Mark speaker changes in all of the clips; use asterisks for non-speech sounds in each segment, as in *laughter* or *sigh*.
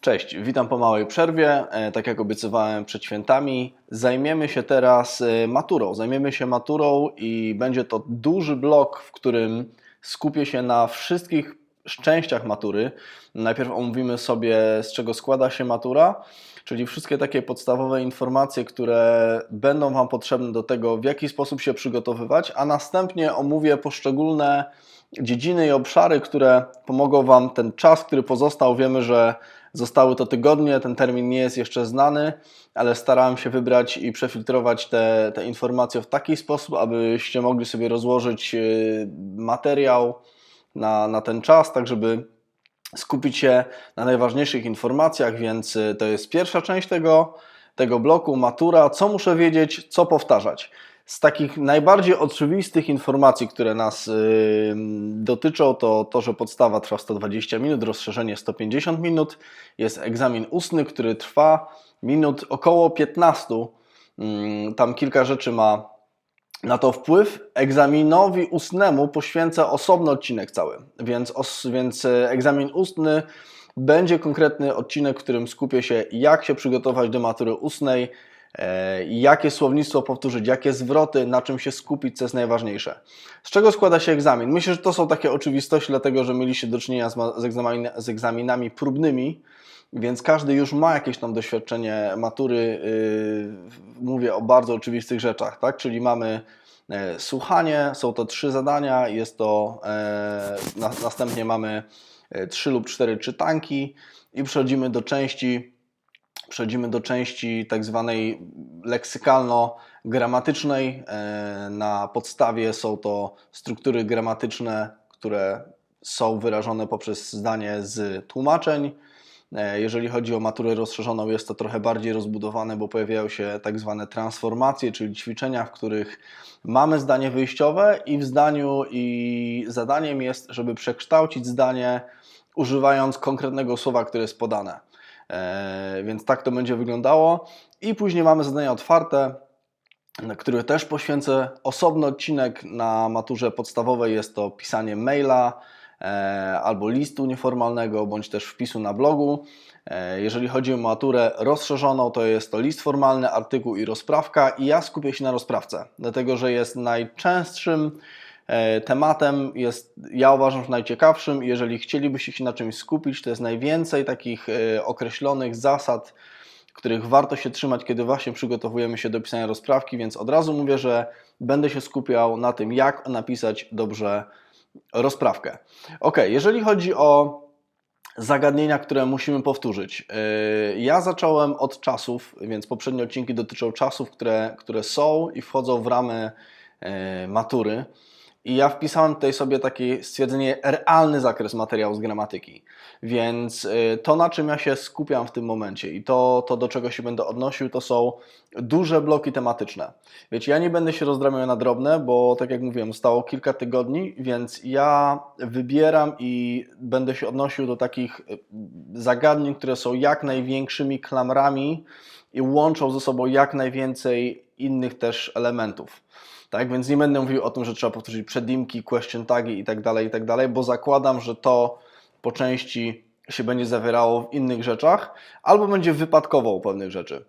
Speaker 1: Cześć, witam po małej przerwie. E, Tak jak obiecywałem przed świętami, zajmiemy się teraz e, maturą. Zajmiemy się maturą i będzie to duży blok, w którym skupię się na wszystkich szczęściach matury. Najpierw omówimy sobie, z czego składa się matura, czyli wszystkie takie podstawowe informacje, które będą Wam potrzebne do tego, w jaki sposób się przygotowywać, a następnie omówię poszczególne dziedziny i obszary, które pomogą Wam ten czas, który pozostał. Wiemy, że zostały to tygodnie, ten termin nie jest jeszcze znany, ale starałem się wybrać i przefiltrować te, te informacje w taki sposób, abyście mogli sobie rozłożyć yy, materiał na, na ten czas, tak żeby skupić się na najważniejszych informacjach, więc y, to jest pierwsza część tego, tego bloku, matura, co muszę wiedzieć, co powtarzać. Z takich najbardziej oczywistych informacji, które nas y, dotyczą, to to, że podstawa trwa 120 minut, rozszerzenie 150 minut, jest egzamin ustny, który trwa minut około 15. Mm, Tam kilka rzeczy ma na to wpływ. Egzaminowi ustnemu poświęcę osobny odcinek cały, więc, os, więc e, egzamin ustny będzie konkretny odcinek, w którym skupię się, jak się przygotować do matury ustnej, jakie słownictwo powtórzyć, jakie zwroty, na czym się skupić, co jest najważniejsze. Z czego składa się egzamin? Myślę, że to są takie oczywistości, dlatego że mieliście do czynienia z, egzamin, z egzaminami próbnymi, więc każdy już ma jakieś tam doświadczenie matury. Yy, mówię o bardzo oczywistych rzeczach, tak? Czyli mamy e, słuchanie, są to trzy zadania, jest to e, na, następnie mamy e, trzy lub cztery czytanki i przechodzimy do części przechodzimy do części tak zwanej leksykalno-gramatycznej. E, Na podstawie są to struktury gramatyczne, które są wyrażone poprzez zdanie z tłumaczeń. E, Jeżeli chodzi o maturę rozszerzoną, jest to trochę bardziej rozbudowane, bo pojawiają się tak zwane transformacje, czyli ćwiczenia, w których mamy zdanie wyjściowe i w zdaniu i zadaniem jest, żeby przekształcić zdanie używając konkretnego słowa, które jest podane. E, Więc tak to będzie wyglądało. I później mamy zadania otwarte, na które też poświęcę osobny odcinek na maturze podstawowej. Jest to pisanie maila e, albo listu nieformalnego, bądź też wpisu na blogu. E, Jeżeli chodzi o maturę rozszerzoną, to jest to list formalny, artykuł i rozprawka. I ja skupię się na rozprawce, dlatego że jest najczęstszym tematem, jest ja uważam, że najciekawszym. Jeżeli chcielibyście się na czymś skupić, to jest najwięcej takich e, określonych zasad, których warto się trzymać, kiedy właśnie przygotowujemy się do pisania rozprawki, więc od razu mówię, że będę się skupiał na tym, jak napisać dobrze rozprawkę. Ok, jeżeli chodzi o zagadnienia, które musimy powtórzyć. Yy, Ja zacząłem od czasów, więc poprzednie odcinki dotyczą czasów, które, które są i wchodzą w ramy matury. I ja wpisałem tutaj sobie takie stwierdzenie realny zakres materiału z gramatyki. Więc y, to, na czym ja się skupiam w tym momencie i to, to do czego się będę odnosił, to są duże bloki tematyczne. Wiecie, ja nie będę się rozdramiał na drobne, bo tak jak mówiłem, zostało kilka tygodni, więc ja wybieram i będę się odnosił do takich y, zagadnień, które są jak największymi klamrami i łączą ze sobą jak najwięcej innych też elementów. Tak, więc nie będę mówił o tym, że trzeba powtórzyć przedimki, question tagi tak i tak dalej, bo zakładam, że to po części się będzie zawierało w innych rzeczach, albo będzie wypadkowo u pewnych rzeczy.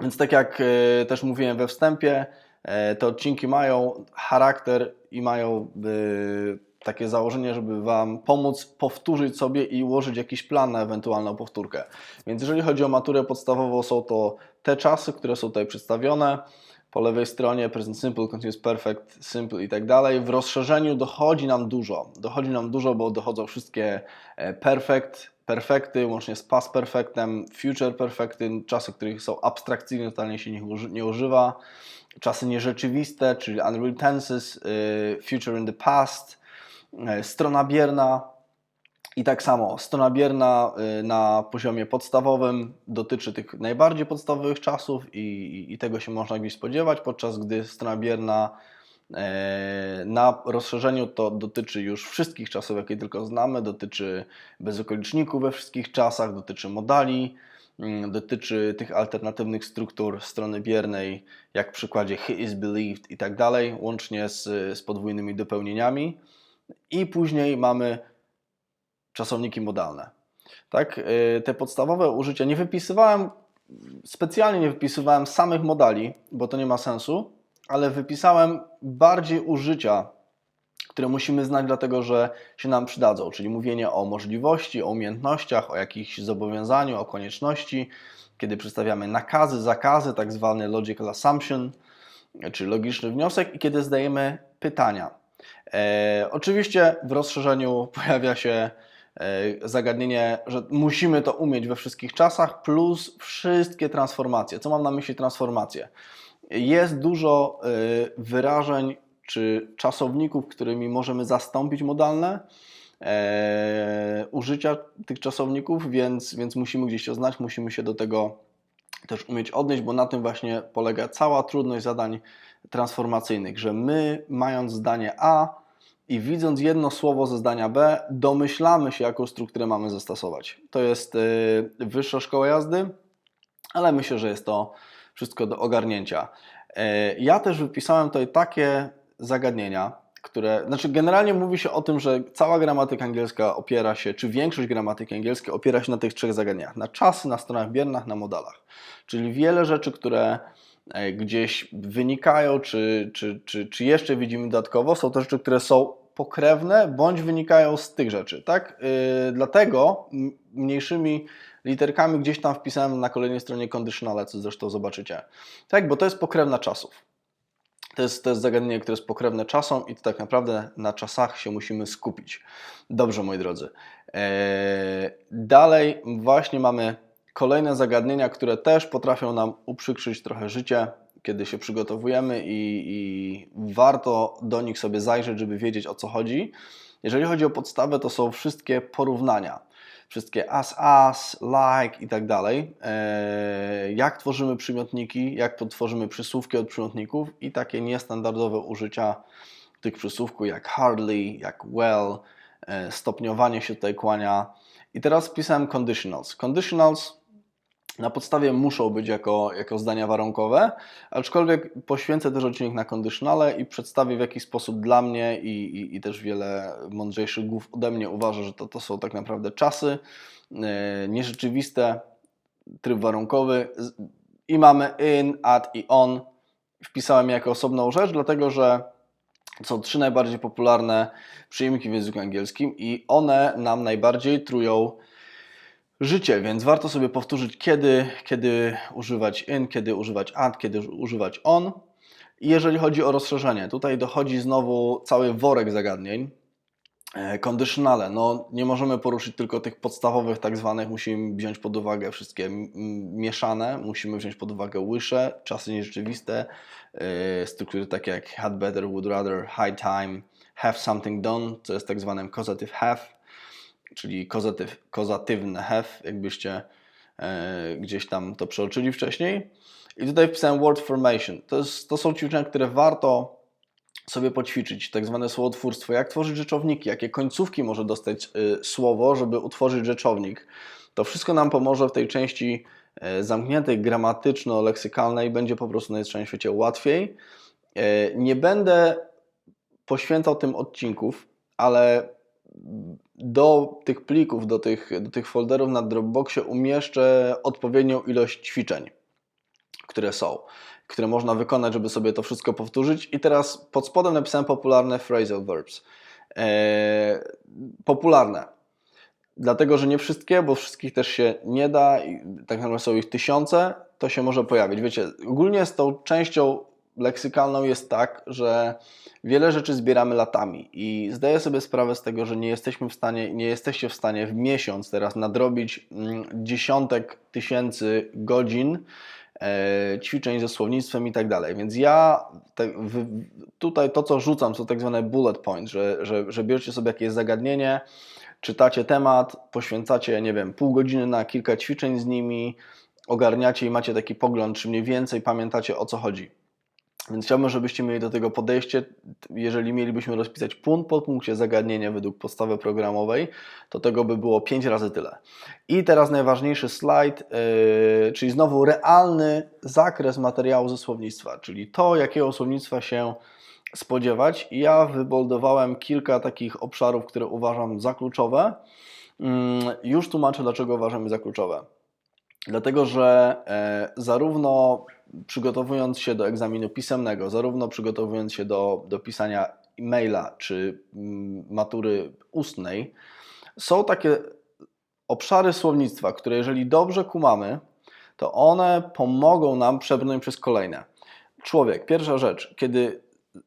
Speaker 1: Więc tak jak e, też mówiłem we wstępie, e, te odcinki mają charakter i mają e, takie założenie, żeby Wam pomóc powtórzyć sobie i ułożyć jakiś plan na ewentualną powtórkę. Więc jeżeli chodzi o maturę podstawową, są to te czasy, które są tutaj przedstawione. Po lewej stronie present simple, continuous perfect, simple i tak dalej. W rozszerzeniu dochodzi nam dużo. Dochodzi nam dużo, bo dochodzą wszystkie e, perfect, perfekty, łącznie z past perfectem, future perfecty, czasy, których są abstrakcyjne, totalnie się nie, uży, nie używa. Czasy nierzeczywiste, czyli unreal tenses, y, future in the past, y, strona bierna, i tak samo, strona bierna y, na poziomie podstawowym dotyczy tych najbardziej podstawowych czasów i, i, tego się można gdzieś spodziewać, podczas gdy strona bierna e, na rozszerzeniu to dotyczy już wszystkich czasów, jakie tylko znamy, dotyczy bezokoliczników we wszystkich czasach, dotyczy modali, mm, dotyczy tych alternatywnych struktur strony biernej, jak w przykładzie he is believed i tak dalej, łącznie z, z podwójnymi dopełnieniami. I później mamy czasowniki modalne. Tak, y, te podstawowe użycia nie wypisywałem, specjalnie nie wypisywałem samych modali, bo to nie ma sensu, ale wypisałem bardziej użycia, które musimy znać, dlatego że się nam przydadzą, czyli mówienie o możliwości, o umiejętnościach, o jakichś zobowiązaniu, o konieczności, kiedy przedstawiamy nakazy, zakazy, tak zwany logical assumption, czyli logiczny wniosek, i kiedy zdajemy pytania. E, oczywiście w rozszerzeniu *laughs* pojawia się zagadnienie, że musimy to umieć we wszystkich czasach, plus wszystkie transformacje. Co mam na myśli transformacje? Jest dużo e, wyrażeń czy czasowników, którymi możemy zastąpić modalne e, użycia tych czasowników, więc, więc musimy gdzieś to znać, musimy się do tego też umieć odnieść, bo na tym właśnie polega cała trudność zadań transformacyjnych, że my mając zdanie A i widząc jedno słowo ze zdania B, domyślamy się, jaką strukturę mamy zastosować. To jest y, wyższa szkoła jazdy, ale myślę, że jest to wszystko do ogarnięcia. E, Ja też wypisałem tutaj takie zagadnienia, które, znaczy generalnie mówi się o tym, że cała gramatyka angielska opiera się, czy większość gramatyki angielskiej opiera się na tych trzech zagadnieniach, na czasy, na stronach biernach, na modalach. Czyli wiele rzeczy, które gdzieś wynikają, czy, czy, czy, czy jeszcze widzimy dodatkowo, są to rzeczy, które są pokrewne, bądź wynikają z tych rzeczy, tak? Yy, dlatego mniejszymi literkami gdzieś tam wpisałem na kolejnej stronie conditionale, co zresztą zobaczycie. Tak, bo to jest pokrewna czasów. To jest, to jest zagadnienie, które jest pokrewne czasom i to tak naprawdę na czasach się musimy skupić. Dobrze, moi drodzy. Eee, dalej właśnie mamy kolejne zagadnienia, które też potrafią nam uprzykrzyć trochę życie, kiedy się przygotowujemy i, i warto do nich sobie zajrzeć, żeby wiedzieć o co chodzi. Jeżeli chodzi o podstawę, to są wszystkie porównania. Wszystkie as, as, like i tak dalej. Eee, Jak tworzymy przymiotniki, jak tworzymy przysłówki od przymiotników i takie niestandardowe użycia tych przysłówków jak hardly, jak well, e, stopniowanie się tutaj kłania. I teraz wpisałem conditionals. Conditionals na podstawie muszą być jako, jako zdania warunkowe, aczkolwiek poświęcę też odcinek na conditionale i przedstawię w jaki sposób dla mnie i, i, i też wiele mądrzejszych głów ode mnie uważa, że to, to są tak naprawdę czasy e, nierzeczywiste, tryb warunkowy i mamy in, at i on. Wpisałem jako osobną rzecz, dlatego że są trzy najbardziej popularne przyjemniki w języku angielskim i one nam najbardziej trują życie, więc warto sobie powtórzyć, kiedy, kiedy używać in, kiedy używać at, kiedy używać on. I jeżeli chodzi o rozszerzenie, tutaj dochodzi znowu cały worek zagadnień. E, Conditionale, no nie możemy poruszyć tylko tych podstawowych tak zwanych, musimy wziąć pod uwagę wszystkie mieszane, musimy wziąć pod uwagę łysze, czasy nierzeczywiste, e, struktury takie jak had better, would rather, high time, have something done, co jest tak zwanym causative have, czyli kozatyw, kozatywne have, jakbyście e, gdzieś tam to przeoczyli wcześniej. I tutaj wpisałem word formation. To, jest, to są ćwiczenia, które warto sobie poćwiczyć, tak zwane słowotwórstwo, jak tworzyć rzeczowniki, jakie końcówki może dostać y, słowo, żeby utworzyć rzeczownik. To wszystko nam pomoże w tej części e, zamkniętej, gramatyczno-leksykalnej, będzie po prostu na całym świecie łatwiej. E, Nie będę poświęcał tym odcinków, ale do tych plików, do tych, do tych folderów na Dropboxie umieszczę odpowiednią ilość ćwiczeń, które są, które można wykonać, żeby sobie to wszystko powtórzyć. I teraz pod spodem napisałem popularne phrasal verbs. Eee, popularne. Dlatego, że nie wszystkie, bo wszystkich też się nie da, i tak naprawdę są ich tysiące, to się może pojawić. Wiecie, ogólnie z tą częścią leksykalną jest tak, że wiele rzeczy zbieramy latami i zdaję sobie sprawę z tego, że nie jesteśmy w stanie, nie jesteście w stanie w miesiąc teraz nadrobić mm, dziesiątek tysięcy godzin e, ćwiczeń ze słownictwem i tak dalej. Więc ja te, tutaj to, co rzucam, to tak zwane bullet point, że, że, że bierzecie sobie jakieś zagadnienie, czytacie temat, poświęcacie, nie wiem, pół godziny na kilka ćwiczeń z nimi, ogarniacie i macie taki pogląd, czy mniej więcej pamiętacie o co chodzi. Więc chciałbym, żebyście mieli do tego podejście. Jeżeli mielibyśmy rozpisać punkt po punkcie zagadnienia według podstawy programowej, to tego by było 5 razy tyle. I teraz najważniejszy slajd, yy, czyli znowu realny zakres materiału ze słownictwa, czyli to, jakiego słownictwa się spodziewać. Ja wyboldowałem kilka takich obszarów, które uważam za kluczowe. Mm, Już tłumaczę, dlaczego uważam je za kluczowe. Dlatego, że e, zarówno przygotowując się do egzaminu pisemnego, zarówno przygotowując się do, do pisania e-maila czy mm, matury ustnej, są takie obszary słownictwa, które jeżeli dobrze kumamy, to one pomogą nam przebrnąć przez kolejne. Człowiek, pierwsza rzecz, kiedy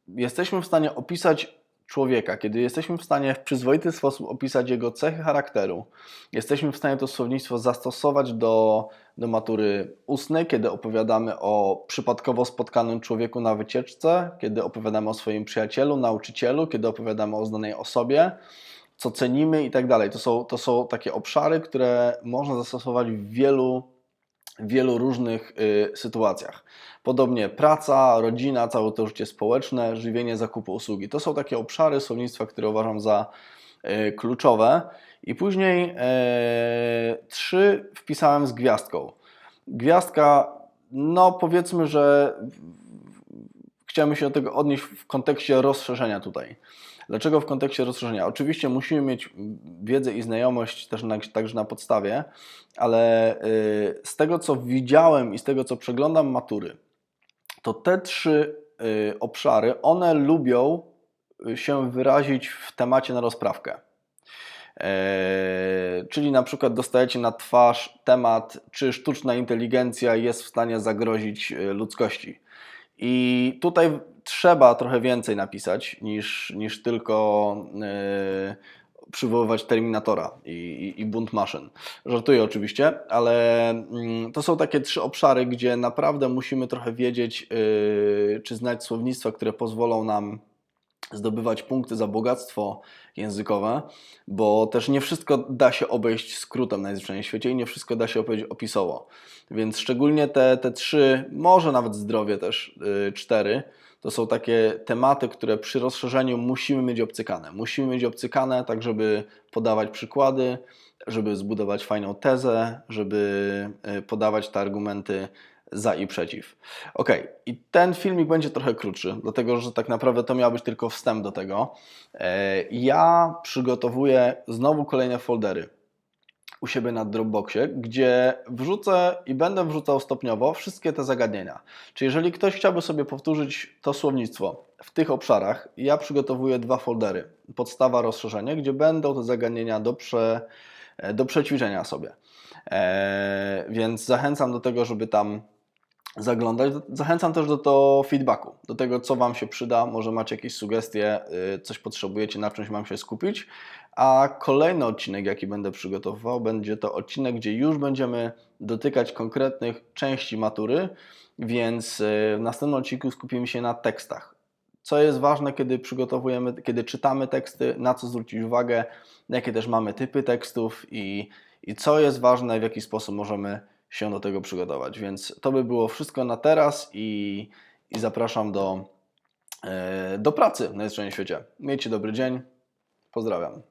Speaker 1: jesteśmy w stanie opisać człowieka, kiedy jesteśmy w stanie w przyzwoity sposób opisać jego cechy charakteru, jesteśmy w stanie to słownictwo zastosować do, do matury ustnej, kiedy opowiadamy o przypadkowo spotkanym człowieku na wycieczce, kiedy opowiadamy o swoim przyjacielu, nauczycielu, kiedy opowiadamy o znanej osobie, co cenimy i tak dalej. To są, takie obszary, które można zastosować w wielu, wielu różnych y, sytuacjach. Podobnie praca, rodzina, całe to życie społeczne, żywienie, zakupy, usługi. To są takie obszary słownictwa, które uważam za y, kluczowe. I później e, trzy wpisałem z gwiazdką. Gwiazdka, no powiedzmy, że chciałem się do tego odnieść w kontekście rozszerzenia tutaj. Dlaczego w kontekście rozszerzenia? Oczywiście musimy mieć wiedzę i znajomość też na, także na podstawie, ale y, z tego co widziałem i z tego co przeglądam matury, to te trzy y, obszary, one lubią się wyrazić w temacie na rozprawkę. Eee, czyli na przykład dostajecie na twarz temat, czy sztuczna inteligencja jest w stanie zagrozić e, ludzkości. I tutaj trzeba trochę więcej napisać niż, niż tylko e, przywoływać Terminatora i, i, i bunt maszyn. Żartuję oczywiście, ale mm, to są takie trzy obszary, gdzie naprawdę musimy trochę wiedzieć, e, czy znać słownictwa, które pozwolą nam zdobywać punkty za bogactwo językowe, bo też nie wszystko da się obejść skrótem najzwyczajniej w świecie i nie wszystko da się opowiedzieć opisowo. Więc szczególnie te, te trzy, może nawet zdrowie też yy, cztery, to są takie tematy, które przy rozszerzeniu musimy mieć obcykane. Musimy mieć obcykane tak, żeby podawać przykłady, żeby zbudować fajną tezę, żeby yy, podawać te argumenty za i przeciw. Ok, i ten filmik będzie trochę krótszy, dlatego że tak naprawdę to miał być tylko wstęp do tego. E, Ja przygotowuję znowu kolejne foldery u siebie na Dropboxie, gdzie wrzucę i będę wrzucał stopniowo wszystkie te zagadnienia. Czyli jeżeli ktoś chciałby sobie powtórzyć to słownictwo w tych obszarach, ja przygotowuję dwa foldery. Podstawa, rozszerzenie, gdzie będą te zagadnienia do, prze, do przećwiczenia sobie. E, Więc zachęcam do tego, żeby tam zaglądać. Zachęcam też do, do feedbacku, do tego, co Wam się przyda. Może macie jakieś sugestie, y, coś potrzebujecie, na czymś mam się skupić. A kolejny odcinek, jaki będę przygotowywał, będzie to odcinek, gdzie już będziemy dotykać konkretnych części matury, więc y, w następnym odcinku skupimy się na tekstach. Co jest ważne, kiedy przygotowujemy, kiedy czytamy teksty, na co zwrócić uwagę, jakie też mamy typy tekstów i, i co jest ważne, w jaki sposób możemy się do tego przygotować. Więc to by było wszystko na teraz i, i zapraszam do, e, do pracy na Najzwyczajniej świecie. Miejcie dobry dzień. Pozdrawiam.